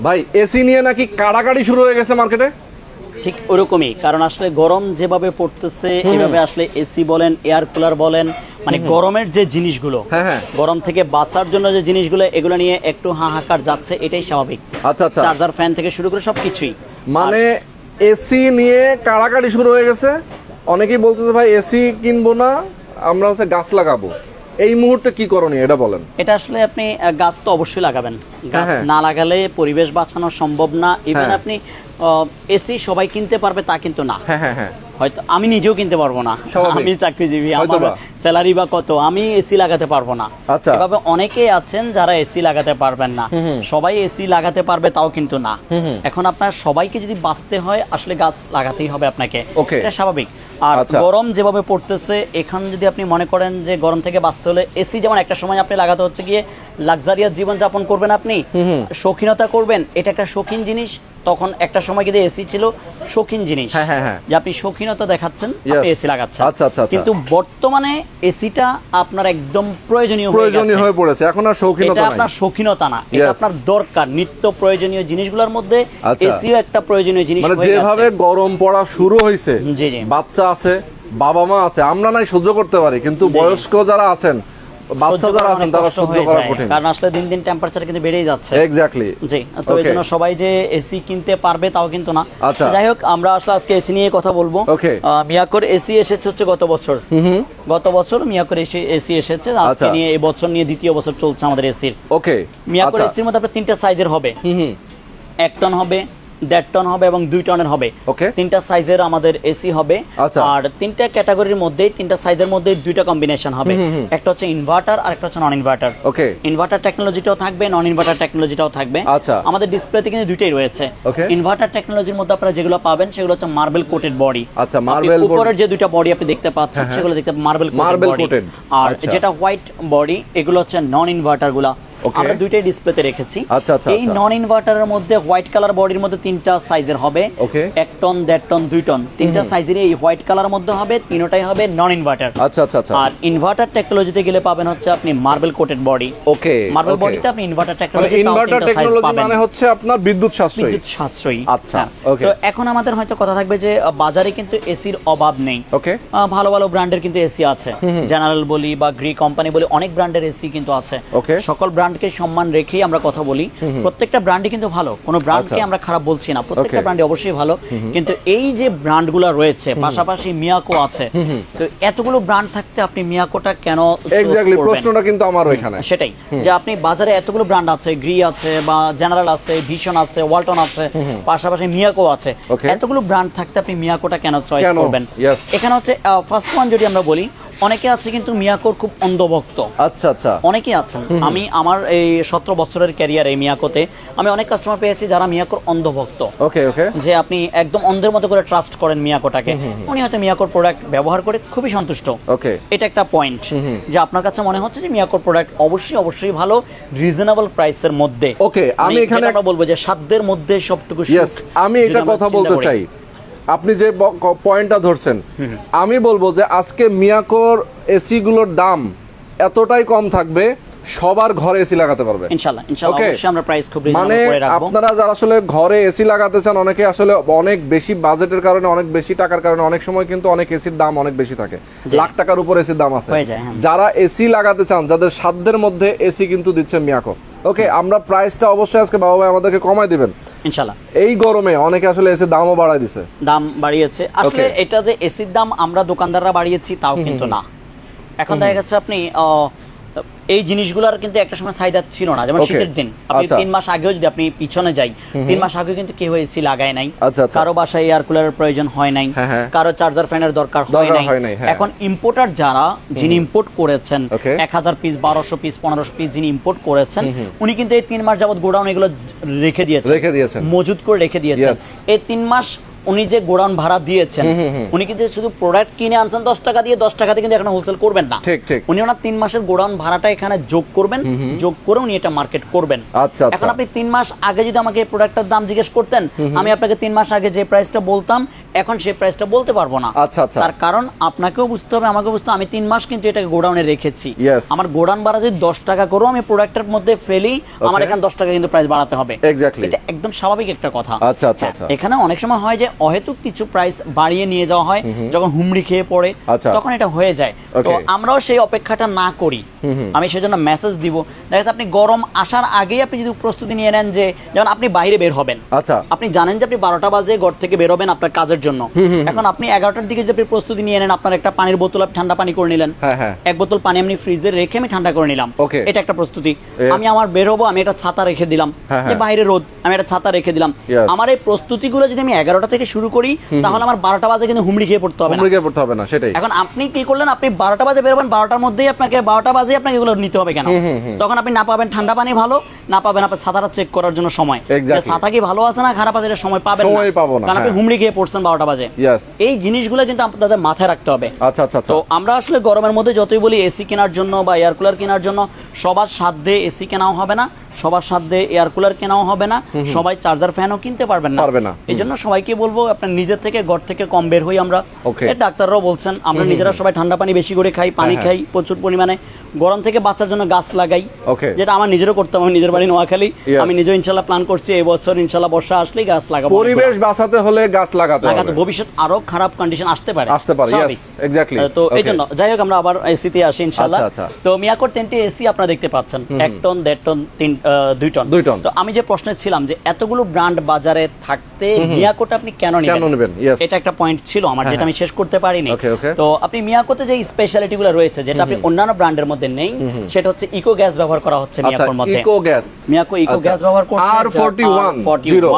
ভাই এসি নিয়ে নাকি কাড়াকাড়ি শুরু হয়ে গেছে মার্কেটে ঠিক ওরকমই কারণ আসলে গরম যেভাবে পড়তেছে এভাবে আসলে এসি বলেন এয়ার কুলার বলেন মানে গরমের যে জিনিসগুলো হ্যাঁ, হ্যাঁ। গরম থেকে বাঁচার জন্য যে জিনিসগুলো এগুলো নিয়ে একটু হাহাকার যাচ্ছে এটাই স্বাভাবিক। আচ্ছা আচ্ছা। চার্জার ফ্যান থেকে শুরু করে সবকিছুই। মানে এসি নিয়ে কাড়াকাড়ি শুরু হয়ে গেছে? অনেকেই বলতেছে ভাই এসি কিনবো না আমরা হচ্ছে গাছ লাগাবো। এই মুহূর্তে কি করণীয় এটা বলেন। এটা আসলে আপনি গাছ তো অবশ্যই লাগাবেন। গাছ হ্যাঁ। না লাগালে পরিবেশ বাঁচানো সম্ভব না। ইভেন হ্যাঁ। আপনি এসি সবাই কিনতে পারবে তা কিন্তু না। হ্যাঁ হ্যাঁ হ্যাঁ। হয়তো আমি নিজেও কিনতে পারব না। আমি চাকরিজীবী আমার স্যালারি বা কত আমি এসি লাগাতে পারব না। আচ্ছা। এভাবে অনেকেই আছেন যারা এসি লাগাতে পারবেন না। সবাই এসি লাগাতে পারবে তাও কিন্তু না। এখন আপনার সবাইকে যদি বাঁচতে হয় আসলে গাছ লাগাতেই হবে আপনাকে. এটা স্বাভাবিক। আর আচ্ছা। গরম যেভাবে পড়তেছে এখান যদি আপনি মনে করেন যে গরম থেকে বাঁচতে হলে এসি যেমন একটা সময় আপনি লাগাতে হচ্ছে গিয়ে লাক্সারিয়াস জীবনযাপন করবেন আপনি শৌখিনতা করবেন এটা একটা শৌখিন জিনিস তখন একটা সময় কিন্তু এসি ছিল শৌখিন জিনিস হ্যাঁ, হ্যাঁ, হ্যাঁ। যে আপনি শৌখিনতা দেখাচ্ছেন এসি লাগাচ্ছেন আচ্ছা, আচ্ছা, আচ্ছা। কিন্তু বর্তমানে এসিটা আপনার একদম প্রয়োজনীয় প্রয়োজনীয় হয়ে পড়েছে এখন আর শৌখিনতা নাই আপনার শৌখিনতা না এটা আপনার দরকার নিত্য প্রয়োজনীয় জিনিসগুলোর মধ্যে আচ্ছা। এসিও একটা প্রয়োজনীয় জিনিস মানে যেভাবে গরম পড়া শুরু হয়েছে জি, জি। বাচ্চা আছে বাবা মা আছে আমরা নাই সহ্য করতে পারি কিন্তু বয়স্ক যারা আছেন বাচ্চা যারা আছেন তারা সহ্য করা কঠিন। কারণ আসলে দিন দিন টেম্পারেচার কিন্তু বেড়েই যাচ্ছে। এক্স্যাক্টলি জি তো এই জন্য সবাই যে এসি কিনতে পারবে তাও কিন্তু না। আচ্ছা। যাই হোক আমরা আসলে আজকে এসি নিয়ে কথা বলব. আহ, মিয়াকোর এসি এসেছে হচ্ছে গত বছর। গত বছর মিয়াকোর এসি এসি এসেছে। আজকে আচ্ছা। নিয়ে এই বছর নিয়ে দ্বিতীয় বছর চলছে আমাদের এসির ওকে মিয়াকোর আচ্ছা। এসির মধ্যে আপনার তিনটা সাইজের হবে। হুম হুম। এক টন হবে দেড় টন হবে এবং দুই টনের হবে। Okay. তিনটা সাইজের আমাদের এসি হবে। আচ্ছা। আর তিনটা ক্যাটাগরির মধ্যে তিনটা সাইজের মধ্যে দুইটা কম্বিনেশন হবে। একটা হচ্ছে ইনভার্টার আর একটা হচ্ছে নন ইনভার্টার ওকে ইনভার্টার টেকনোলজিটাও থাকবে নন ইনভার্টার টেকনোলজিটাও থাকবে। আচ্ছা। আমাদের ডিসপ্লেতে কিন্তু দুইটাই রয়েছে। ইনভার্টার টেকনোলজির মধ্যে আপনারা যেগুলো পাবেন সেগুলো হচ্ছে মার্বেল কোটেড বডি আচ্ছা, board- উপরের যে দুইটা বডি আপনি দেখতে পাচ্ছেন সেগুলো দেখতে মার্বেল কোটেড আর আচ্ছা। যেটা হোয়াইট বডি এগুলো হচ্ছে নন ইনভার্টারগুলা. আমরা দুইটাই ডিসপ্লেতে রেখেছি। আচ্ছা, আচ্ছা, এই আচ্ছা। নন ইনভার্টারের মধ্যে হোয়াইট কালার বডির মধ্যে তিনটা সাইজের হবে। এক টন দেড় টন দুই টন তিনটা সাইজের এই হোয়াইট কালার মধ্যে হবে তিনটাই হবে নন ইনভার্টার আচ্ছা আচ্ছা আচ্ছা। আর ইনভার্টার টেকনোলজিতে গেলে পাবেন হচ্ছে আপনি marble coated body okay marble okay বডিটা আপনি ইনভার্টার টেকনোলজি ইনভার্টার টেকনোলজি মানে হচ্ছে আপনার বিদ্যুৎ সাশ্রয়ী। বিদ্যুৎ সাশ্রয়ী। আচ্ছা, হ্যাঁ। okay. তো এখন আমাদের হয়তো কথা থাকবে যে বাজারে কিন্তু এসির অভাব নেই। ওকে ভালো ভালো ব্র্যান্ডের কিন্তু এসি আছে। জেনারেল বলি বা গ্রি কোম্পানি বলি অনেক ব্র্যান্ডের এসি কিন্তু আছে. সকল ব্র্যান্ডকে সম্মান রেখেই আমরা কথা বলি। প্রত্যেকটা ব্র্যান্ডই কিন্তু ভালো। কোনো ব্র্যান্ডকে আচ্ছা। আমরা খারাপ বলছি না। প্রত্যেকটা ব্র্যান্ডই অবশ্যই ভালো। কিন্তু এই যে ব্র্যান্ডগুলো রয়েছে পাশাপাশি মিয়াকো আছে তো এতগুলো ব্র্যান্ড থাকতে আপনি মিয়াকোটা কেন এক্স্যাক্টলি প্রশ্নটা কিন্তু আমার ওইখানে। সেটাই। যে আপনি বাজারে এতগুলো ব্র্যান্ড আছে গ্রি আছে বা জেনারেল আছে ভিশন আছে ওয়ালটন আছে পাশাপাশি মিয়াকো আছে। এতগুলো ব্র্যান্ড থাকতে আপনি মিয়াকোটা কেন চয়েস করবেন? এখানে হচ্ছে ফার্স্ট ওয়ান যদি আমরা বলি অনেকে আছে কিন্তু মিয়াকোর খুব অন্ধভক্ত। আচ্ছা আচ্ছা। অনেকেই আছেন। আমি আমার এই সতেরো বছরের ক্যারিয়ার এই মিয়াকোতে আমি অনেক কাস্টমার পেয়েছি যারা মিয়াকোর অন্ধভক্ত। ওকে ওকে যে আপনি একদম অন্ধের মতো করে ট্রাস্ট করেন মিয়াকোটাকে। উনি হয়তো মিয়াকোর প্রোডাক্ট ব্যবহার করে খুবই সন্তুষ্ট। ওকে এটা একটা পয়েন্ট যে আপনার কাছে মনে হচ্ছে যে মিয়াকোর প্রোডাক্ট অবশ্যই অবশ্যই ভালো রিজনেবল প্রাইসের মধ্যে। ওকে আমি এখানে- বলব যে সাধ্যের মধ্যে সবটুকু আমি এটা কথা বলতে চাই। আপনি যে পয়েন্টটা ধরছেন আমি বলব যে আজকে মিয়াকোর এসিগুলোর দাম এতটাই কম থাকবে সবার ঘরে এসি লাগাতে পারবে। ইনশাআল্লাহ ইনশাআল্লাহ অবশ্যই আমরা প্রাইস খুব মানে রিজনেবল করে রাখব। আপনারা যারা আসলে ঘরে এসি লাগাতে চান অনেকে আসলে অনেক বেশি বাজেটের কারণে অনেক বেশি টাকার কারণে অনেক সময় কিন্তু অনেক এসির দাম অনেক বেশি থাকে। লাখ টাকার উপর এসির দাম আছে। হয়ে। যারা এসি লাগাতে চান যাদের সাধ্যের মধ্যে এসি কিন্তু দিচ্ছে মিয়াকো। ওকে আমরা প্রাইসটা অবশ্যই আজকে বাবা ভাই আমাদেরকে কমাই দিবেন। ইনশাআল্লাহ। এই গরমে অনেকে আসলে এসির দামও বাড়াই দিছে। দাম বাড়িয়েছে। আসলে এটা যে এসির দাম আমরা দোকানদাররা বাড়িয়েছি তাও কিন্তু না। এখন দেখা যাচ্ছে আপনি এই জিনিসগুলোর কিন্তু একটা সময় চাহিদা ছিল না। যেমন শীতের দিন। আপনি আচ্ছা। তিন মাস আগেও যদি আপনি পিছনে যাই তিন মাস আগে কিন্তু কেউ এসি লাগায় নাই। আচ্ছা, আচ্ছা। কারও বাসায় এয়ার কুলারের প্রয়োজন হয় নাই। হ্যাঁ, হ্যাঁ। কারও চার্জার ফ্যানের দরকার হয় নাই। হয়। এখন ইম্পোর্টার যারা যিনি ইম্পোর্ট করেছেন. এক হাজার পিস বারোশো পিস পনেরোশো পিস যিনি ইম্পোর্ট করেছেন উনি কিন্তু এই তিন মাস যাবত গোডাউন এগুলো রেখে দিয়েছেন। রেখে দিয়েছেন। মজুদ করে রেখে দিয়েছেন। এই তিন মাস উনি যে গোডাউন ভাড়া দিয়েছেন উনি কিন্তু শুধু প্রোডাক্ট কিনে আনছেন দশ টাকা দিয়ে দশ টাকা দিয়ে কিন্তু এখন হোলসেল করবেন না। ঠিক, ঠিক। উনি ওনার তিন মাসের গোডাউন ভাড়াটা এখানে যোগ করবেন যোগ করে উনি এটা মার্কেট করবেন। আচ্ছা, আচ্ছা। এখন আপনি তিন মাস আগে যদি আমাকে প্রোডাক্টের দাম জিজ্ঞেস করতেন আমি আপনাকে তিন মাস আগে যে প্রাইসটা বলতাম এখন সেই প্রাইসটা বলতে পারব না। আচ্ছা, আচ্ছা। তার কারণ আপনাকেও বুঝতে হবে আমাকেও বুঝতে আমি তিন মাস কিন্তু এটাকে গোডাউনে রেখেছি। আমার গোডাউন ভাড়া যদি দশ টাকা করেও আমি প্রোডাক্টের মধ্যে ফেলি আমার এখানে দশ টাকা কিন্তু প্রাইস বাড়াতে হবে. এটা একদম স্বাভাবিক একটা কথা। আচ্ছা, আচ্ছা, হ্যাঁ, আচ্ছা। এখানে অনেক সময় হয় যে অহেতুক কিছু প্রাইস বাড়িয়ে নিয়ে যাওয়া হয় যখন হুমড়ি খেয়ে পড়ে আচ্ছা। তখন এটা হয়ে যায়। তো আমরাও সেই অপেক্ষাটা না করি। আমি সেজন্য মেসেজ দিব। দেখা যাচ্ছে আপনি গরম আসার আগেই আপনি যদি প্রস্তুতি নিয়ে নেন যে যেমন আপনি বাইরে বের হবেন। আচ্ছা। আপনি জানেন যে আপনি বারোটা বাজে ঘর থেকে বেরোবেন আপনার কাজের জন্য। এখন আপনি এগারোটার দিকে যদি প্রস্তুতি নিয়ে নেন আপনার একটা পানির বোতল আপনি ঠান্ডা পানি করে নিলেন। হ্যাঁ, হ্যাঁ। এক বোতল পানি আমি ফ্রিজে রেখে আমি ঠান্ডা করে নিলাম। এটা একটা প্রস্তুতি। আমি আমার বের হব আমি একটা ছাতা রেখে দিলাম। হ্যাঁ। বাইরে রোদ আমি একটা ছাতা রেখে দিলাম। আমার এই প্রস্তুতিগুলো যদি আমি এগারোটা থেকে শুরু করি তাহলে আমার বারোটা বাজে কিন্তু হুমড়ি খেয়ে পড়তে হবে হুমড়ি খেয়ে পড়তে হবে না সেটাই। এখন আপনি কি করলেন? আপনি বারোটা বাজে বেরোবেন বারোটার মধ্যেই আপনাকে বারোটা বাজে আপনাকে এগুলো নিতে হবে কেন? তখন আপনি না পাবেন ঠান্ডা পানি ভালো না পাবেন আপনার ছাতাটা চেক করার জন্য সময়। ছাতা কি ভালো আছে না খারাপ আছে এটা সময় পাবেন না, কারণ আপনি। হুমড়ি খেয়ে পড়ছেন বারোটা বাজে। এই জিনিসগুলো কিন্তু আপনাদের মাথায় রাখতে হবে। আচ্ছা আচ্ছা আচ্ছা। তো আমরা আসলে গরমের মধ্যে যতই বলি এসি কেনার জন্য বা এয়ার কুলার কেনার জন্য সবার সাধ্যে এসি কেনাও হবে না। সবার সাধ্যে এয়ার কুলার কেনাও হবে না সবাই চার্জার ফ্যানও কিনতে পারবেন না। পারবে না। এই জন্য সবাইকে বলব আপনার নিজের থেকে ঘর থেকে কম বের হই আমরা। ডাক্তাররাও বলছেন আমরা নিজেরা সবাই ঠান্ডা পানি বেশি করে খাই পানি হ্যাঁ, খাই প্রচুর পরিমাণে। গরম থেকে বাঁচার জন্য গাছ লাগাই যেটা আমার নিজেরও করতাম আমি নিজের বাড়ি নোয়াখালী. আমি নিজেও ইনশাল্লাহ প্ল্যান করছি এই বছর ইনশাল্লাহ বর্ষা আসলেই গাছ লাগাবো পরিবেশ বাঁচাতে হলে গাছ লাগাতে লাগাতে হবে। ভবিষ্যৎ আরও খারাপ কন্ডিশন আসতে পারে। আসতে পারে. আহ, তো এই জন্য যাই হোক আমরা আবার এসিতে আসি ইনশাআল্লাহ আচ্ছা, আচ্ছা। তো মিয়াকোর তিনটি এসি আপনারা দেখতে পাচ্ছেন। এক টন দেড় টন তিন দুই টন। দুই টন। তো আমি যে প্রশ্নে ছিলাম যে এতগুলো ব্র্যান্ড বাজারে থাকতে মিয়াকোটা আপনি কেন নেবেন? এটা একটা পয়েন্ট ছিল আমার হ্যাঁ, যেটা আমি শেষ করতে পারিনি. তো আপনি মিয়াকোতে যে স্পেশালিটি গুলো রয়েছে যেটা আপনি অন্যান্য ব্র্যান্ডের মধ্যে নেই সেটা হচ্ছে ইকো গ্যাস ব্যবহার করা হচ্ছে আচ্ছা মিয়াকোর মধ্যে। Eco gas Miyako eco gas ব্যবহার করছে আর ফোরটি ওয়ান জিরো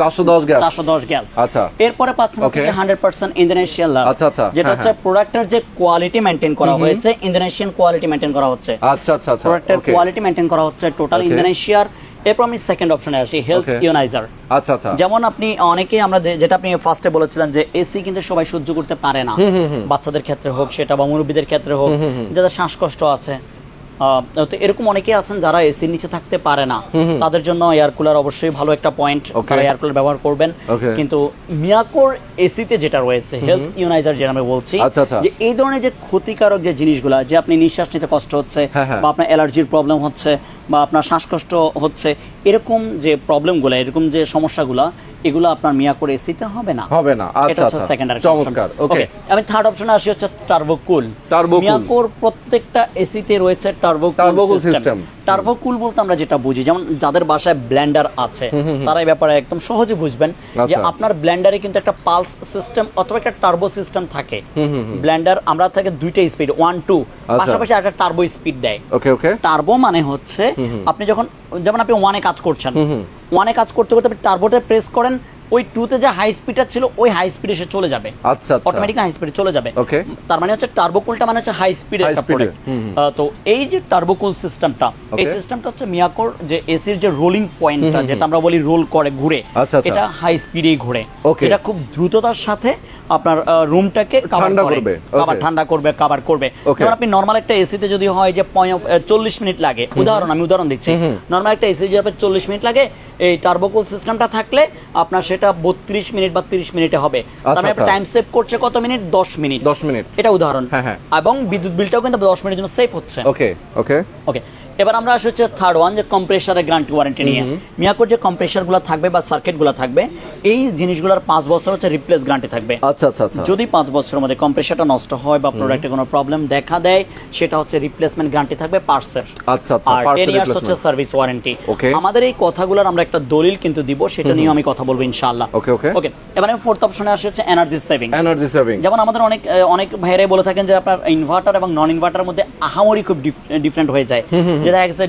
চারশো দশ গ্যাস চারশো দশ গ্যাস আচ্ছা। এরপরে পাচ্ছেন. হান্ড্রেড পার্সেন্ট ইন্দোনেশিয়ান লাভ আচ্ছা, আচ্ছা। যেটা হ্যাঁ, হচ্ছে হ্যাঁ। প্রোডাক্টের যে কোয়ালিটি মেনটেন করা হয়েছে ইন্দোনেশিয়ান কোয়ালিটি মেনটেন করা হচ্ছে। আচ্ছা আচ্ছা আচ্ছা। প্রোডাক্টের কোয়ালিটি মেনটেন করা হচ্ছে টোটাল Okay. ইন্দোনেশিয়ার এরপর আমি সেকেন্ড অপশনে আসি হেলথ ইউনাইজার আচ্ছা আচ্ছা। যেমন আপনি অনেকেই আমরা যেটা আপনি ফার্স্টে বলেছিলেন যে এসি কিন্তু সবাই সহ্য করতে পারে না। বাচ্চাদের ক্ষেত্রে হোক সেটা বা মুরব্বীদের ক্ষেত্রে হোক যাদের শ্বাসকষ্ট আছে। তো এরকম অনেকে আছেন যারা এসির নিচে থাকতে পারে না। তাদের জন্য এয়ার কুলার অবশ্যই ভালো একটা পয়েন্ট তারা এয়ার কুলার ব্যবহার করবেন। কিন্তু মিয়াকোর এসিতে যেটা রয়েছে হেলথ ইউনাইজার যেটা আমি বলছি আচ্ছা, আচ্ছা। যে এই ধরনের যে ক্ষতিকারক যে জিনিসগুলা যে আপনি নিঃশ্বাস নিতে কষ্ট হচ্ছে হ্যাঁ, হ্যাঁ। বা আপনার অ্যালার্জির প্রবলেম হচ্ছে বা আপনার শ্বাসকষ্ট হচ্ছে এরকম যে প্রবলেমগুলো এরকম যে সমস্যাগুলো এগুলো আপনার মিয়াকোর এসিতে হবে না। হবে না। আচ্ছা আচ্ছা সেকেন্ড চমৎকার ওকে আমি থার্ড অপশনে আসি হচ্ছে টার্বোকুল cool। মিয়াকোর প্রত্যেকটা এসিতে রয়েছে টার্বোকুল system। সিস্টেম টার্বোকুল বলতে আমরা যেটা বুঝি যেমন যাদের বাসায় ব্লেন্ডার আছে তারা এই ব্যাপারে একদম সহজে বুঝবেন যে আচ্ছা। আপনার ব্লেন্ডারে কিন্তু একটা পালস সিস্টেম অথবা একটা টার্বো সিস্টেম থাকে। ব্লেন্ডার আমরা থাকে দুইটা স্পিড ওয়ান টু। পাশাপাশি একটা টার্বো স্পিড দেয়। ওকে ওকে টার্বো মানে হচ্ছে আপনি যখন যেমন আপনি ওয়ানে কাজ করছেন। ওয়ানে কাজ করতে করতে আপনি টার্বোতে প্রেস করেন ওই টুতে যে হাই স্পিডটা ছিল ওই হাই স্পিডে সে চলে যাবে। আচ্ছা অটোমেটিক হাই স্পিডে চলে যাবে। Okay. তার মানে হচ্ছে টার্বোকুলটা মানে হচ্ছে হাই স্পিড একটা প্রোডাক্ট। তো এই যে টার্বোকুল সিস্টেমটা এই সিস্টেমটা হচ্ছে মিয়াকোর যে এসির যে রোলিং পয়েন্টটা যেটা আমরা বলি রোল করে ঘুরে আচ্ছা, আচ্ছা। এটা হাই স্পিডেই ঘুরে। এটা খুব দ্রুততার সাথে আপনার রুমটাকে ঠান্ডা করবে, কভার ঠান্ডা করবে কভার করবে. যেমন আপনি নর্মাল একটা এসিতে যদি হয় যে চল্লিশ মিনিট লাগে উদাহরণ আমি উদাহরণ দিচ্ছি। নর্মাল একটা এসি যদি আপনার চল্লিশ মিনিট লাগে এই টার্বোকুল সিস্টেমটা থাকলে আপনার সেটা বত্রিশ মিনিট বা তিরিশ মিনিটে হবে। তার মানে আচ্ছা। টাইম সেভ করছে কত মিনিট? দশ মিনিট। 10 মিনিট। এটা উদাহরণ। হ্যাঁ, হ্যাঁ। এবং বিদ্যুৎ বিলটাও কিন্তু দশ মিনিটের জন্য সেভ হচ্ছে। ওকে ওকে ওকে এবার আমরা আসি হচ্ছে থার্ড ওয়ান যে কম্প্রেসারের গ্যারান্টি ওয়ারেন্টি নিয়ে। মিয়াকোর যে কম্প্রেসারগুলো থাকবে বা সার্কিটগুলো থাকবে এই জিনিসগুলোর পাঁচ বছর হচ্ছে রিপ্লেস গ্যারান্টি থাকবে। আচ্ছা আচ্ছা আচ্ছা। যদি পাঁচ বছরের মধ্যে কম্প্রেসারটা নষ্ট হয় বা প্রোডাক্টে কোনো প্রবলেম দেখা দেয় সেটা হচ্ছে রিপ্লেসমেন্ট গ্যারান্টি থাকবে পার্সের আচ্ছা আচ্ছা আর parts টেন ইয়ার্স হচ্ছে সার্ভিস ওয়ারেন্টি. আমাদের এই কথাগুলোর আমরা একটা দলিল কিন্তু দিব সেটা নিয়ে আমি কথা বলব ইনশাআল্লাহ। Okay, okay. ওকে এবারে ফোর্থ অপশনে আসে হচ্ছে এনার্জি সেভিং এনার্জি সেভিং যেমন আমাদের অনেক অনেক ভাইরাই বলে থাকেন যে আপনার ইনভার্টার এবং নন ইনভার্টার মধ্যে আহামরি খুব ডিফারেন্ট হয়ে যায়। যে দেখা গেছে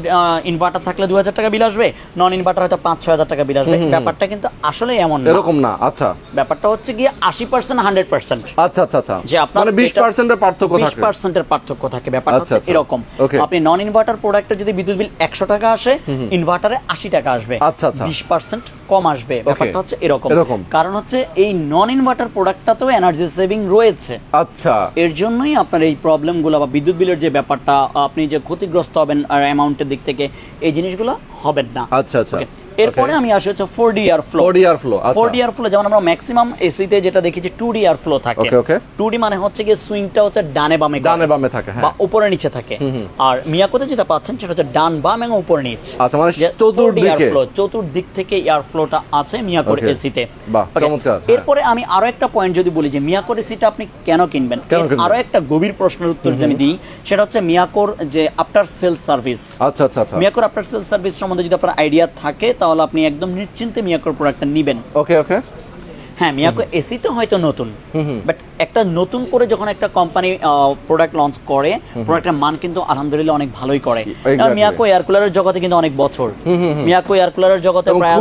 ইনভার্টার থাকলে দু হাজার টাকা বিল আসবে নন ইনভার্টার হয়তো পাঁচ ছয় হাজার টাকা বিল আসবে। ব্যাপারটা কিন্তু আসলে এমন না। এরকম না আচ্ছা। ব্যাপারটা হচ্ছে গিয়ে আশি পার্সেন্ট হান্ড্রেড পার্সেন্ট আচ্ছা আচ্ছা আচ্ছা। যে আপনার মানে বিশ পার্সেন্টের পার্থক্য বিশ পার্সেন্টের পার্থক্য থাকে ব্যাপারটা আচ্ছা, হচ্ছে আচ্ছা। এরকম। আপনি নন ইনভার্টার প্রোডাক্টে যদি বিদ্যুৎ বিল একশো টাকা আসে ইনভার্টারে আশি টাকা আসবে। আচ্ছা, আচ্ছা। বিশ পার্সেন্ট কম আসবে। ব্যাপারটা হচ্ছে এরকম। এরকম। কারণ হচ্ছে এই নন ইনভার্টার প্রোডাক্টটাতেও এনার্জি সেভিং রয়েছে। আচ্ছা। এর জন্যই আপনার এই প্রবলেমগুলো বা বিদ্যুৎ বিলের যে ব্যাপারটা আপনি যে ক্ষতিগ্রস্ত হবেন আর অ্যামাউন্টের দিক থেকে এই জিনিসগুলো হবে না আচ্ছা আচ্ছা. এরপরে আমি আসি হচ্ছে four D R flow ODR flow আচ্ছা। ফোর ডি আর ফ্লো যেমন আমরা ম্যাক্সিমাম এসিতে যেটা দেখেছি টু ডি আর ফ্লো থাকে। Okay. টু ডি মানে হচ্ছে গিয়ে সুইংটা হচ্ছে ডানে বামে ডানে বামে থাকে হ্যাঁ। বা উপরে নিচে থাকে। আর মিয়াকোতে যেটা পাচ্ছেন সেটা হচ্ছে ডান বাম এবং উপর নিচ। আচ্ছা, মানে চতুর্দিকে। 4D airflow, চতুর্দিক থেকে এয়ার ফ্লোটা আছে মিয়াকোর. এসিতে বাহ, চমৎকার, হ্যাঁ। এরপরে আমি আরও একটা পয়েন্ট যদি বলি যে মিয়াকোর এসিটা আপনি কেন কিনবেন? আরও একটা গভীর প্রশ্নের উত্তর আমি দিই সেটা হচ্ছে মিয়াকোর যে আফটার সেল সার্ভিস আচ্ছা আচ্ছা মিয়াকোর আফটার সেল সার্ভিস সম্বন্ধে যদি আপনার আইডিয়া থাকে তাহলে আপনি একদম নিশ্চিন্তে মিয়াকোর প্রোডাক্টটা নেবেন। ওকে ওকে হ্যাঁ মিয়াকো এসি তো হয়তো নতুন বাট একটা নতুন করে যখন একটা কোম্পানি প্রোডাক্ট লঞ্চ করে প্রোডাক্টের মান কিন্তু আলহামদুলিল্লাহ অনেক ভালোই করে. মিয়াকো এয়ার কুলারের জগতে কিন্তু অনেক বছর। মিয়াকো এয়ার কুলারের জগতে প্রায়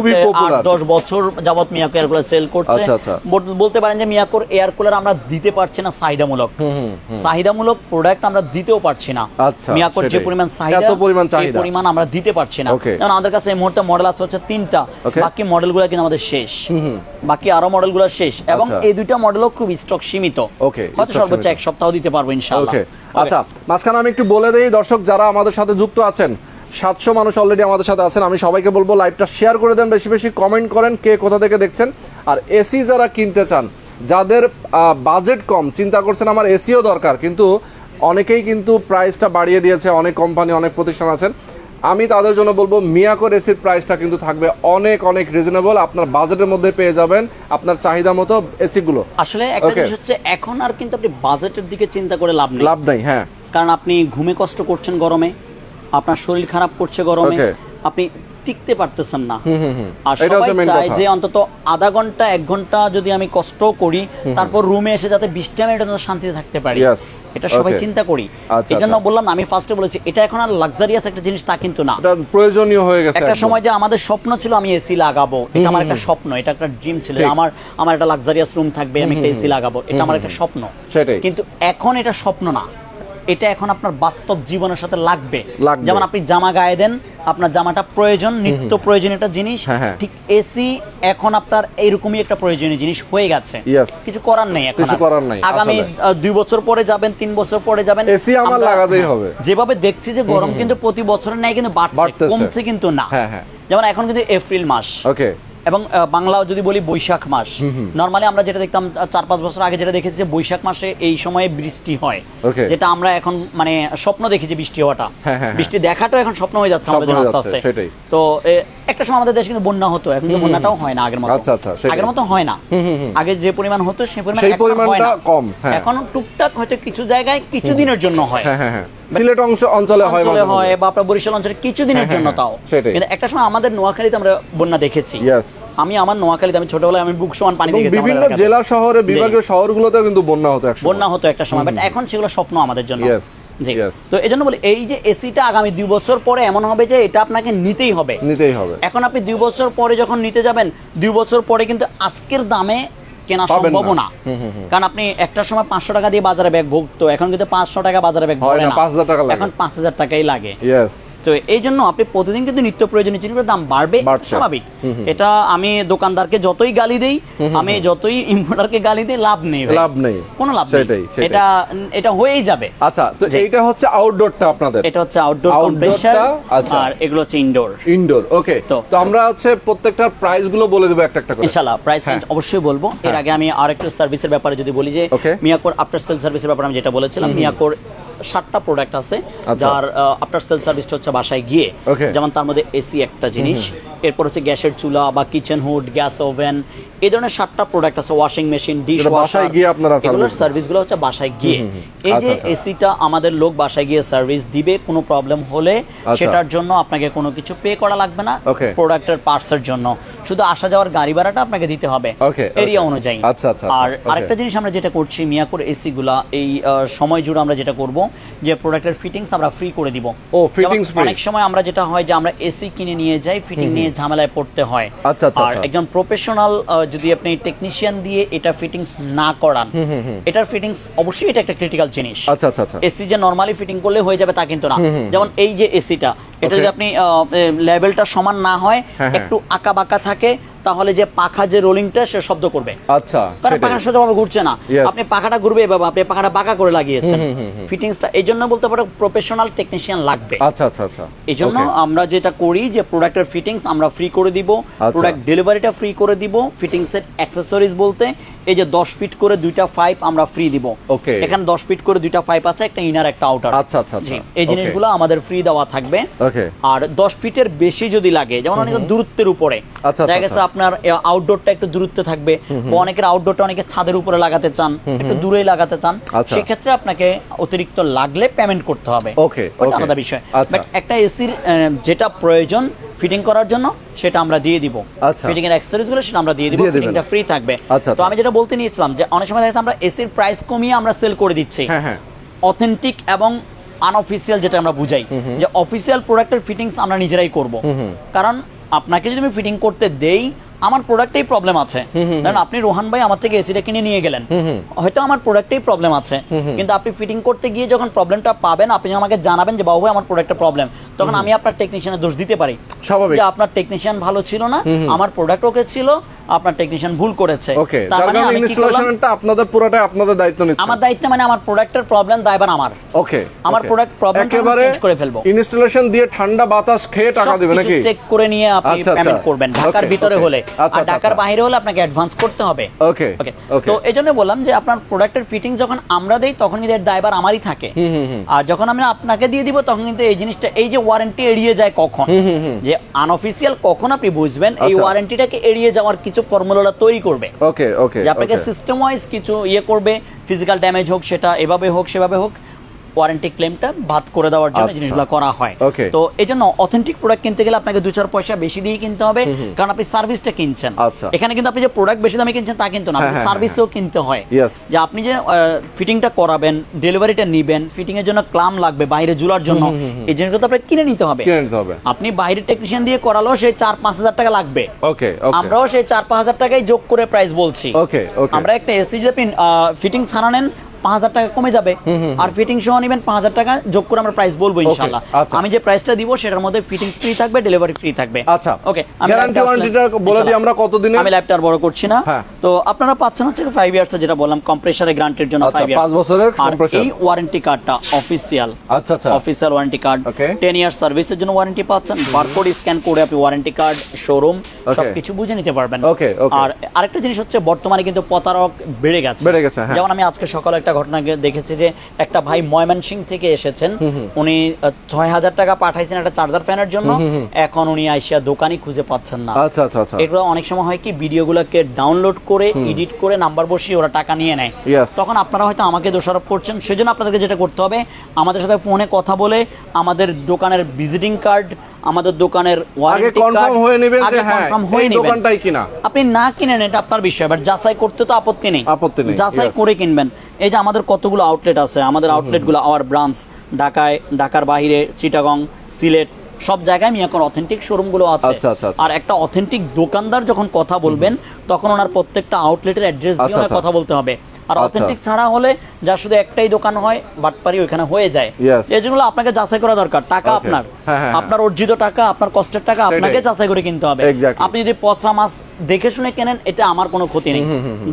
আট দশ বছর যাবত মিয়াকো এয়ার কুলার সেল করছে। আচ্ছা, আচ্ছা। বলতে পারেন যে মিয়াকোর এয়ার কুলার আমরা দিতে পারছি না চাহিদামূলক। চাহিদামূলক প্রোডাক্ট আমরা দিতেও পারছি না। আচ্ছা, মিয়াকোর যে পরিমাণ চাহিদা পরিমাণ আমরা দিতে পারছি না। কারণ আমাদের কাছে এই মুহূর্তে মডেল আছে হচ্ছে তিনটা. বাকি মডেলগুলো কিন্তু আমাদের শেষ। বাকি আরও মডেলগুলো শেষ এবং আচ্ছা। এই দুইটা মডেলও খুব স্টক সীমিত। Okay, হয়তো সর্বোচ্চ এক সপ্তাহ দিতে পারব ইনশাআল্লাহ। ওকে আচ্ছা মাঝখানে আমি একটু বলে দেই দর্শক যারা আমাদের সাথে যুক্ত আছেন সাতশো মানুষ অলরেডি আমাদের সাথে আছেন আমি সবাইকে বলব লাইভটা শেয়ার করে দেন বেশি বেশি কমেন্ট করেন কে কোথা থেকে দেখছেন। আর এসি যারা কিনতে চান যাদের বাজেট কম চিন্তা করছেন আমার এসিও দরকার কিন্তু অনেকেই কিন্তু প্রাইসটা বাড়িয়ে দিয়েছে অনেক কোম্পানি অনেক প্রতিষ্ঠান আছেন। আমি তাদের জন্য বলব মিয়াকো এসির প্রাইসটা কিন্তু থাকবে অনেক অনেক রিজনেবল আপনার বাজেটের মধ্যে পেয়ে যাবেন আপনার চাহিদা মতো এসিগুলো আসলে একটা জিনিস হচ্ছে এখন আর কিন্তু আপনি বাজেটের দিকে চিন্তা করে লাভ নেই। লাভ নাই হ্যাঁ। কারণ আপনি ঘুমে কষ্ট করছেন গরমে আপনার শরীর খারাপ করছে গরমে আপনি টিকতে পারতেছেন না। আর এটা সবাই চায় যে অন্তত আধা ঘণ্টা এক ঘণ্টা যদি আমি কষ্ট করি তারপর রুমে এসে যাতে বিশটা মিনিট অন্তত শান্তিতে থাকতে পারি। এটা সবাই চিন্তা করি। আচ্ছা, এই জন্য আচ্ছা। বললাম আমি ফার্স্টে বলেছি এটা এখন আর লাক্সারিয়াস একটা জিনিস তা কিন্তু না। প্রয়োজনীয় হয়ে গেছে একটা সময় যে আমাদের স্বপ্ন ছিল আমি এসি লাগাবো। এটা আমার একটা স্বপ্ন এটা একটা ড্রিম ছিল। আমার আমার একটা লাক্সারিয়াস রুম থাকবে আমি একটা এসি লাগাবো। এটা আমার একটা স্বপ্ন। কিন্তু এখন এটা স্বপ্ন না। এটা এখন আপনার বাস্তব জীবনের সাথে লাগবে। যেমন আপনি জামা গায়ে দেন আপনার জামাটা প্রয়োজন নিত্য প্রয়োজনীয় একটা জিনিস। হ্যাঁ, হ্যাঁ। ঠিক এসি এখন আপনার এইরকমই একটা প্রয়োজনীয় জিনিস হয়ে গেছে। কিছু করার নেই কিছু করার নাই, আগামী দুই বছর পরে যাবেন তিন বছর পরে যাবেন এসি আমার লাগাতেই হবে। যেভাবে দেখছি যে গরম কিন্তু প্রতি বছরের ন্যায় কিন্তু বাড়ছে কমছে কিন্তু না। হ্যাঁ। যেমন এখন কিন্তু এপ্রিল মাস। ওকে এবং বাংলাও যদি বলি বৈশাখ মাস। নর্মালি আমরা যেটা দেখতাম চার পাঁচ বছর আগে যেটা দেখেছি যে বৈশাখ মাসে এই সময়ে বৃষ্টি হয়। যেটা আমরা এখন মানে স্বপ্ন দেখেছি যে বৃষ্টি হওয়াটা। হ্যাঁ, হ্যাঁ, হ্যাঁ। বৃষ্টি দেখাটা এখন স্বপ্ন হয়ে যাচ্ছে আমাদের আস্তে আস্তে। তো একটা সময় আমাদের দেশে কিন্তু বন্যা হতো এখন কিন্তু বন্যাটাও হয় না আগের মতো। আচ্ছা, আচ্ছা, আগের মতো হয় না। আগে যে পরিমাণ হতো সেই পরিমাণ সেই পরিমাণটা কম, হ্যাঁ। এখন টুকটাক হয়তো কিছু জায়গায় কিছু দিনের জন্য হয়। হ্যাঁ হ্যাঁ হ্যাঁ। সিলেট অংশ অঞ্চলে হয় অঞ্চলে হয় বা আপনার বরিশাল অঞ্চলে কিছু দিনের হ্যাঁ, জন্য তাও। কিন্তু একটা সময় আমাদের নোয়াখালীতে আমরা বন্যা দেখেছি. আমি আমার নোয়াখালীতে আমি ছোটবেলায় আমি বুক সমান পানি দেখেছি বিভিন্ন জেলা শহরে বিভাগীয় শহরগুলোতেও কিন্তু বন্যা হতো একসময়। বন্যা হতো একটা সময় বাট এখন সেগুলো স্বপ্ন আমাদের জন্য. তো এই জন্য বলি এই যে এসিটা আগামী দুই বছর পরে এমন হবে যে এটা আপনাকে নিতেই হবে। নিতেই হবে। এখন আপনি দুই বছর পরে যখন নিতে যাবেন দুই বছর পরে কিন্তু আজকের দামে কেনা সম্ভব না। কারণ আপনি একটা সময় পাঁচশো টাকা দিয়ে বাজারে ব্যাগ ভুগতো এখন কিন্তু পাঁচশো টাকা বাজারে ব্যাগ হয় ভরে না, না 5,000 টাকা এখন পাঁচ হাজার টাকাই লাগে। তো এই জন্য আপনি প্রতিদিন কিন্তু নিত্য প্রয়োজনীয় জিনিসের দাম বাড়বে স্বাভাবিক। এটা আমি দোকানদারকে যতই গালি দেই আমি যতই ইম্পোর্টারকে গালি দেই লাভ নেই লাভ নেই। কোনো লাভ নেই। এটা এটা হয়েই যাবে। আচ্ছা তো জি। এইটা হচ্ছে আউটডোরটা আপনাদের? এটা হচ্ছে আউটডোর কম্প্রেসার আচ্ছা। আর এগুলো হচ্ছে ইনডোর ইনডোর ওকে তো- আমরা হচ্ছে প্রত্যেকটার প্রাইসগুলো বলে দেবো একটা একটা করে। ইনশাআল্লাহ প্রাইস হ্যাঁ। অবশ্যই বলব। এর। আগে আমি একটু সার্ভিসের ব্যাপারে যদি বলি যে. মিয়াকোর আফটার সেল সার্ভিসের ব্যাপারে আমি যেটা বলেছিলাম মিয়াকোর সাতটা প্রোডাক্ট আছে আচ্ছা। যার আফটার সেল সার্ভিসটা হচ্ছে বাসায় গিয়ে যেমন তার মধ্যে এসি একটা জিনিস এরপর হচ্ছে গ্যাসের চুলা বা কিচেন হুড গ্যাস ওভেন এই ধরনের সাতটা প্রোডাক্ট আছে ওয়াশিং মেশিন ডিশ বাসায় গিয়ে আপনারা এগুলোর সার্ভিসগুলো হচ্ছে বাসায় গিয়ে। এই যে আচ্ছা, আচ্ছা। এসিটা আমাদের লোক বাসায় গিয়ে সার্ভিস দিবে কোনো প্রবলেম হলে আচ্ছা। সেটার জন্য আপনাকে কোনো কিছু পে করা লাগবে না প্রোডাক্টের পার্টসের জন্য। শুধু আসা যাওয়ার গাড়ি ভাড়াটা আপনাকে দিতে হবে এরিয়া অনুযায়ী। আচ্ছা, আচ্ছা, আচ্ছা, আর আরেকটা জিনিস আমরা যেটা করছি মিয়াকোর এসি গুলা এই সময় জুড়ে আমরা যেটা করব যে প্রোডাক্টের ফিটিংস আমরা ফ্রি করে দিব। ও, যেমন free। অনেক সময় আমরা যেটা হয় যে আমরা এসি কিনে নিয়ে যাই ফিটিং নিয়ে ঝামেলায় পড়তে হয়। আচ্ছা, আচ্ছা, আর আচ্ছা। একজন প্রফেশনাল যদি আপনি টেকনিশিয়ান দিয়ে এটা ফিটিংস না করান এটার ফিটিংস অবশ্যই এটা একটা ক্রিটিক্যাল জিনিস। আচ্ছা আচ্ছা আচ্ছা। এসি যে নরমালি ফিটিং করলে হয়ে যাবে তা কিন্তু না। যেমন এই যে এসিটা এটা যদি আপনি লেভেলটা সমান না হয় হ্যাঁ, হ্যাঁ। একটু আঁকা বাঁকা থাকে তাহলে যে পাখা যে রোলিংটা সে শব্দ করবে। আচ্ছা কারণ সেটাই। পাখা সোজাভাবে ঘুরছে না। আপনি পাখাটা ঘুরবে এভাবে আপনি পাখাটা বাঁকা করে লাগিয়েছেন। ফিটিংসটা এই জন্য বলতে পারো প্রফেশনাল টেকনিশিয়ান লাগবে। আচ্ছা আচ্ছা আচ্ছা। এই জন্য আমরা যেটা করি যে প্রোডাক্টের ফিটিংস আমরা ফ্রি করে দিব। প্রোডাক্ট ডেলিভারিটা ফ্রি করে দিব। ফিটিংসের অ্যাক্সেসরিজ বলতে এই যে 10 ফিট করে দুইটা পাইপ আমরা ফ্রি দিব। Okay. এখানে 10 ফিট করে দুইটা পাইপ আছে একটা ইনার একটা আউটার আচ্ছা, আচ্ছা, আচ্ছা। এই. জিনিসগুলো আমাদের ফ্রি দেওয়া থাকবে। ওকে আর 10 ফিটের বেশি যদি লাগে যেমন অনেক দূরত্বের উপরে। আচ্ছা, দেখা আচ্ছা, গেছে আপনার আউটডোরটা একটু দূরত্বে থাকবে। বা অনেকের আউটডোরটা অনেকে ছাদের উপরে লাগাতে চান একটু দূরেই লাগাতে চান। সেক্ষেত্রে আপনাকে অতিরিক্ত লাগলে পেমেন্ট করতে হবে। ওটা আলাদা বিষয়। বাট একটা এসির যেটা প্রয়োজন ফিটিং করার জন্য সেটা আমরা দিয়ে দিব। আচ্ছা। ফিটিং এর অ্যাক্সেসরিজগুলো সেটা আমরা দিয়ে দিব ফিটিংটা ফ্রি থাকবে। আচ্ছা, তো আচ্ছা। আমি যেটা বলতে নিয়েছিলাম যে অনেক সময় দেখা আমরা এসির প্রাইস কমিয়ে আমরা সেল করে দিচ্ছি। হ্যাঁ হ্যাঁ। অথেন্টিক এবং আনঅফিসিয়াল যেটা আমরা বুঝাই। যে অফিসিয়াল প্রোডাক্টের ফিটিংস আমরা নিজেরাই করব। কারণ আপনাকে যদি আমি ফিটিং করতে দেই আমার প্রোডাক্টেই প্রবলেম আছে। কারণ আপনি রোহান ভাই আমার থেকে এসিটা কিনে নিয়ে গেলেন। হয়তো আমার প্রোডাক্টেই প্রবলেম আছে। কিন্তু আপনি ফিটিং করতে গিয়ে যখন প্রবলেমটা পাবেন আপনি আমাকে জানাবেন যে বাবু ভাই আমার প্রোডাক্টের প্রবলেম তখন আমি আপনার টেকনিশিয়ানের দোষ দিতে পারি। স্বাভাবিক। যে আপনার টেকনিশিয়ান ভালো ছিল না আমার প্রোডাক্ট ওকে ছিল আপনার টেকনিশিয়ান ভুল করেছে। ওকে তার মানে আমি ইনস্টলেশনটা আপনাদের পুরোটাই আপনাদের দায়িত্ব নিচ্ছে। আমার দায়িত্ব মানে আমার প্রোডাক্টের প্রবলেম দায়বার আমার। ওকে আমার product problem টা একেবারে change করে ফেলব। ইনস্টলেশন দিয়ে ঠান্ডা বাতাস খেয়ে টাকা দিবে নাকি? চেক করে নিয়ে আপনি আচ্ছা, আচ্ছা। পেমেন্ট করবেন। ঢাকার ভিতরে হলে। আচ্ছা, আর আচ্ছা, ঢাকার আচ্ছা। বাইরে হলে আপনাকে অ্যাডভান্স করতে হবে। ওকে ওকে তো এই জন্য বললাম যে আপনার প্রোডাক্টের ফিটিং যখন আমরা দেই তখন কিন্তু ড্রাইভার আমারই থাকে। আর যখন আমি আপনাকে দিয়ে দিব তখন কিন্তু এই জিনিসটা এই যে ওয়ারেন্টি এড়িয়ে যায় কখন? যে আনঅফিসিয়াল কখন আপনি বুঝবেন? এই আচ্ছা। ওয়ারেন্টিটাকে এড়িয়ে যাওয়ার কিছু ফর্মুলা তৈরি করবে। ওকে ওকে আপনাকে সিস্টেম ওয়াইজ কিছু ইয়ে করবে ফিজিক্যাল ড্যামেজ হোক সেটা এভাবে হোক সেভাবে হোক। ওয়ারেন্টি ক্লেমটা বাদ করে দেওয়ার জন্য আচ্ছা। জিনিসগুলো করা হয়। তো এই জন্য অথেন্টিক প্রোডাক্ট কিনতে গেলে আপনাকে দু চার পয়সা বেশি দিয়ে কিনতে হবে কারণ আপনি সার্ভিসটা কিনছেন। আচ্ছা। এখানে কিন্তু আপনি যে প্রোডাক্ট বেশি দামে কিনছেন তা কিন্তু না হ্যাঁ, হ্যাঁ, সার্ভিসও কিনতে হয়। যে আপনি যে ফিটিংটা করাবেন ডেলিভারিটা নিবেন ফিটিং এর জন্য ক্লাম লাগবে বাইরে ঝুলার জন্য এই জিনিসগুলো তো আপনাকে কিনে নিতে হবে। আপনি বাইরে টেকনিশিয়ান দিয়ে করালেও সেই চার পাঁচ হাজার টাকা লাগবে। আমরাও সেই চার পাঁচ হাজার টাকাই যোগ করে প্রাইস বলছি। আমরা একটা এসি যদি ফিটিং ছাড়া নেন পাঁচ হাজার টাকা কমে যাবে। আর ফিটিং সহ নিবেন পাঁচ হাজার টাকা যোগ করে আমরা প্রাইস বলব ইনশাল্লাহ আচ্ছা। আমি যে প্রাইসটা দিব সেটার মধ্যে ফিটিংস ফ্রি থাকবে ডেলিভারি ফ্রি থাকবে। আচ্ছা ওকে গ্যারান্টি ওয়ারেন্টিটা বলে দিই আমরা আমি আর বড় করছি না। হ্যাঁ। তো আপনারা পাচ্ছেন হচ্ছে ফাইভ ইয়ার্স যেটা বললাম কম্প্রেসারে গ্রান্টের জন্য আচ্ছা, ফাইভ ইয়ার্স পাঁচ বছরের compressor। এই ওয়ারেন্টি কার্ডটা অফিসিয়াল আচ্ছা আচ্ছা। Official warranty card Okay. Ten years সার্ভিসের জন্য ওয়ারেন্টি পাচ্ছেন। বারকোড স্ক্যান করে আপনি ওয়ারেন্টি কার্ড শোরুম সবকিছু বুঝে নিতে পারবেন। Okay. আর আরেকটা জিনিস হচ্ছে বর্তমানে কিন্তু প্রতারক বেড়ে গেছে। বেড়ে গেছে, হ্যাঁ। যেমন আমি আজকে সকালে একটা ঘটনা দেখেছি যে একটা ভাই ময়মনসিং থেকে এসেছেন। উনি ছয় হাজার টাকা পাঠাইছেন একটা চার্জার ফ্যানের জন্য। এখন উনি আইসিয়া দোকানই খুঁজে পাচ্ছেন না। আচ্ছা আচ্ছা আচ্ছা। এগুলো অনেক সময় হয় কি ভিডিওগুলোকে ডাউনলোড করে এডিট করে নাম্বার বসিয়ে ওরা টাকা নিয়ে নেয়। তখন আপনারা হয়তো আমাকে দোষারোপ করছেন। সেজন্য আপনাদেরকে যেটা করতে হবে আমাদের সাথে ফোনে কথা বলে আমাদের দোকানের ভিজিটিং কার্ড আমাদের দোকানের আগে কনফার্ম হয়ে নেবেন যে হ্যাঁ এই দোকানটাই কিনা। আপনি না কিনেন এটা আপনার বিষয় বাট যাচাই করতে তো আপত্তি নেই। আপত্তি নেই, যাচাই করে কিনবেন। এই যে আমাদের কতগুলো আউটলেট আছে আমাদের আউটলেটগুলো আওয়ার ব্রাঞ্চ ঢাকায় ঢাকার বাইরে চিটাগং সিলেট সব জায়গায় মিয়াকর অথেন্টিক শোরুমগুলো আছে। আচ্ছা, আচ্ছা, আচ্ছা। আর একটা অথেন্টিক দোকানদার যখন কথা বলবেন তখন ওনার প্রত্যেকটা আউটলেটের অ্যাড্রেস দিয়ে। কথা বলতে হবে। আর আচ্ছা। অথেন্টিক ছাড়া হলে যা শুধু একটাই দোকান হয় বাটপারি ওইখানে হয়ে যায়। এই যেগুলো আপনাকে যাচাই করা দরকার। টাকা আপনার। হ্যাঁ, হ্যাঁ, আপনার অর্জিত টাকা আপনার কষ্টের টাকা আপনাকে যাচাই করে কিনতে হবে। আপনি যদি পচা মাছ দেখে শুনে কেনেন এটা আমার কোনো ক্ষতি নেই।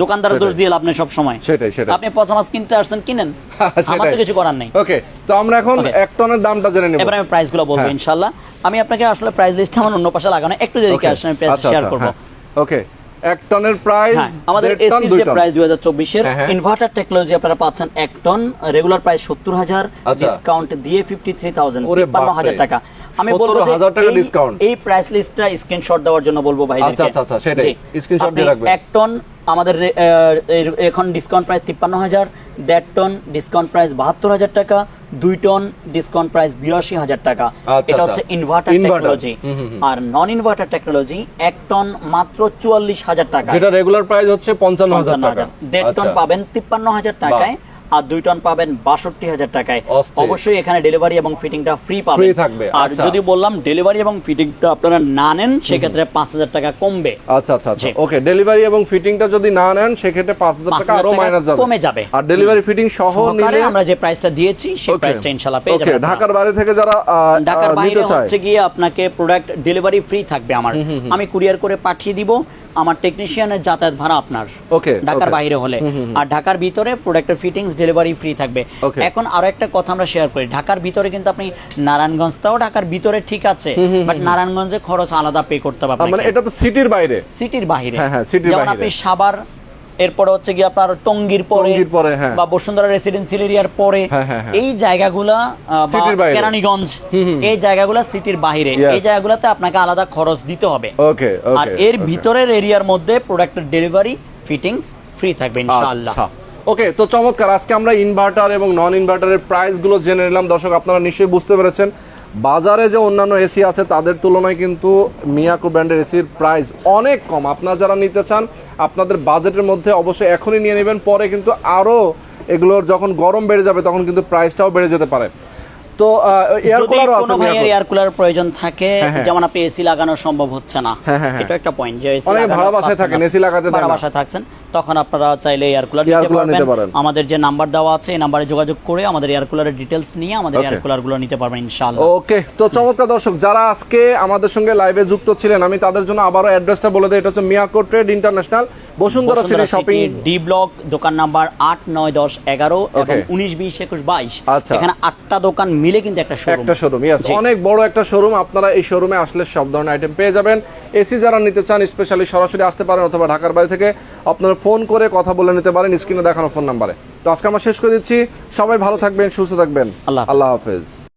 দোকানদারের দোষ দিয়ে নেই সব সময় সেটাই, সেটাই। আপনি পচা মাছ কিনতে আসছেন কিনেন। আমার তো কিছু করার নেই। ওকে তো আমরা এখন এক টনের দামটা জেনে নেব। এবার আমি প্রাইসগুলো বলব হ্যাঁ। ইনশাল্লাহ আমি আপনাকে আসলে প্রাইস লিস্ট আমার অন্য পাশে লাগানো একটু যেদিকে আসলে আমি প্রাইস আচ্ছা শেয়ার আচ্ছা করব। ওকে এক টনের প্রাইস হ্যাঁ, আমাদের এসির যে প্রাইস দুই হাজার চব্বিশের হ্যাঁ, হ্যাঁ। ইনভার্টার টেকনোলজি আপনারা পাচ্ছেন এক টন রেগুলার প্রাইস সত্তর হাজার আচ্ছা। ডিসকাউন্ট দিয়ে ফিফটি থ্রি থাউজেন্ড ওরে তিপ্পান্ন হাজার বাপরে। টাকা আমি বলব যে টাকা এই- এই প্রাইস লিস্টটা স্ক্রিনশট দেওয়ার জন্য বলব ভাই আচ্ছা, আচ্ছা, আচ্ছা, সেটাই। Screenshot দিয়ে রাখবেন। এক টন আমাদের এর- এখন ডিসকাউন্ট প্রাইস তিপ্পান্ন হাজার দেড় টন ডিসকাউন্ট প্রাইস বাহাত্তর হাজার টাকা দুই টন ডিসকাউন্ট প্রাইস বিরাশি হাজার টাকা। আচ্ছা, এটা আচ্ছা। হচ্ছে ইনভার্টার টেকনোলজি। আর নন ইনভার্টার টেকনোলজি এক টন মাত্র চুয়াল্লিশ হাজার টাকা। যেটা রেগুলার প্রাইস হচ্ছে পঞ্চান্ন হাজার টাকা। দেড় টন আচ্ছা। পাবেন তিপ্পান্ন হাজার টাকায়। আর দুই টন পাবেন বাষট্টি হাজার টাকায়। অবশ্যই এখানে ডেলিভারি এবং ফিটিংটা ফ্রি পাবেন। থাকবে, আর আচ্ছা। যদি বললাম ডেলিভারি এবং ফিটিংটা আপনারা না নেন সেক্ষেত্রে পাঁচ হাজার টাকা কমবে। আচ্ছা আচ্ছা আচ্ছা। ওকে ডেলিভারি এবং ফিটিংটা যদি না নেন সেক্ষেত্রে পাঁচ হাজার টাকা আরও মাইনাস যাবে। কমে যাবে। আর ডেলিভারি ফিটিং সহ নিলে আমরা যে প্রাইসটা দিয়েছি সেই প্রাইসটা ইনশাআল্লাহ পেয়ে যাবেন ঢাকার বাইরে থেকে যারা ঢাকার বাইরে হচ্ছে গিয়ে আপনাকে প্রোডাক্ট ডেলিভারি ফ্রি থাকবে আমার। আমি কুরিয়ার করে পাঠিয়ে দিব। আমার টেকনিশিয়ানের যাতায়াত ভাড়া আপনার। ওকে ঢাকার বাইরে হলে। আর ঢাকার ভিতরে প্রোডাক্টের ফিটিংস ডেলিভারি ফ্রি থাকবে। এখন আরও একটা কথা আমরা শেয়ার করি। ঢাকার ভিতরে কিন্তু আপনি নারায়ণগঞ্জটাও ঢাকার ভিতরে ঠিক আছে। বাট নারায়ণগঞ্জে খরচ আলাদা পে করতে পারবেন মানে এটা তো সিটির বাইরে। সিটির বাইরে। হ্যাঁ, হ্যাঁ, সিটির যেমন বাইরে। আপনি সাভার এরপরে হচ্ছে কি আপনার টঙ্গীর পরে পরে, হ্যাঁ। বা বসুন্ধরা রেসিডেন্সিয়াল এরিয়ার পরে হ্যাঁ, হ্যাঁ। এই জায়গাগুলা কেরানীগঞ্জ এই জায়গাগুলা সিটির বাইরে। এই জায়গাগুলোতে আপনাকে আলাদা খরচ দিতে হবে। ওকে আর এর ভিতরের এরিয়ার মধ্যে প্রোডাক্টের ডেলিভারি ফিটিংস ফ্রি থাকবে ইনশাআল্লাহ। আচ্ছা। ওকে তো চমৎকার। আজকে আমরা ইনভার্টার এবং নন ইনভার্টারের প্রাইসগুলো জেনে নিলাম। দর্শক আপনারা নিশ্চয়ই বুঝতে পেরেছেন। বাজারে যে অন্যান্য এসি আছে তাদের তুলনায় কিন্তু মিয়াকো ব্র্যান্ডের এসির প্রাইস অনেক কম। আপনারা যারা নিতে চান আপনাদের বাজেটের মধ্যে অবশ্যই এখনই নিয়ে নেবেন পরে কিন্তু আরও এগুলোর যখন গরম বেড়ে যাবে তখন কিন্তু প্রাইসটাও বেড়ে যেতে পারে। তো এয়ার কুলারও আছে ভাইয়ের এয়ার কুলার প্রয়োজন থাকে হ্যাঁ, হ্যাঁ। যেমন আপনি এসি লাগানো সম্ভব হচ্ছে না। হ্যাঁ। এটা একটা পয়েন্ট যে AC ভাড়া বাসায় থাকেন, এসি লাগাতে ভাড়া বাসায় থাকছেন। তখন আপনারা চাইলে এয়ার কুলার নিতে। পারবেন। আমাদের যে নাম্বার দেওয়া আছে এই নাম্বারে যোগাযোগ করে আমাদের এয়ার কুলারের ডিটেলস নিয়ে আমাদের এয়ার কুলারগুলো নিতে পারবেন ইনশাআল্লাহ। ওকে তো চমৎকার দর্শক যারা আজকে আমাদের সঙ্গে লাইভে যুক্ত ছিলেন আমি তাদের জন্য আবারও অ্যাড্রেসটা বলে দিই এটা হচ্ছে Miyako trade international Bashundhara city shopping D block দোকান নাম্বার আট নয় দশ এগারো এবং Okay. উনিশ বিশ একুশ বাইশ। আচ্ছা। এখানে আটটা দোকান মিলে কিন্তু একটা শোরুম একটা শোরুম ইয়েস অনেক বড় একটা শোরুম আপনারা এই শোরুমে আসলে সব ধরনের আইটেম পেয়ে যাবেন। এসি যারা নিতে চান স্পেশালি সরাসরি আসতে পারেন অথবা ঢাকার বাড়ি থেকে আপনারা ফোন করে কথা বলে নিতে পারেন স্ক্রিনে দেখানো ফোন নাম্বারে। তো আজকে আমরা শেষ করে দিচ্ছি। সবাই ভালো থাকবেন সুস্থ থাকবেন। আল্লাহ আল্লাহ হাফেজ।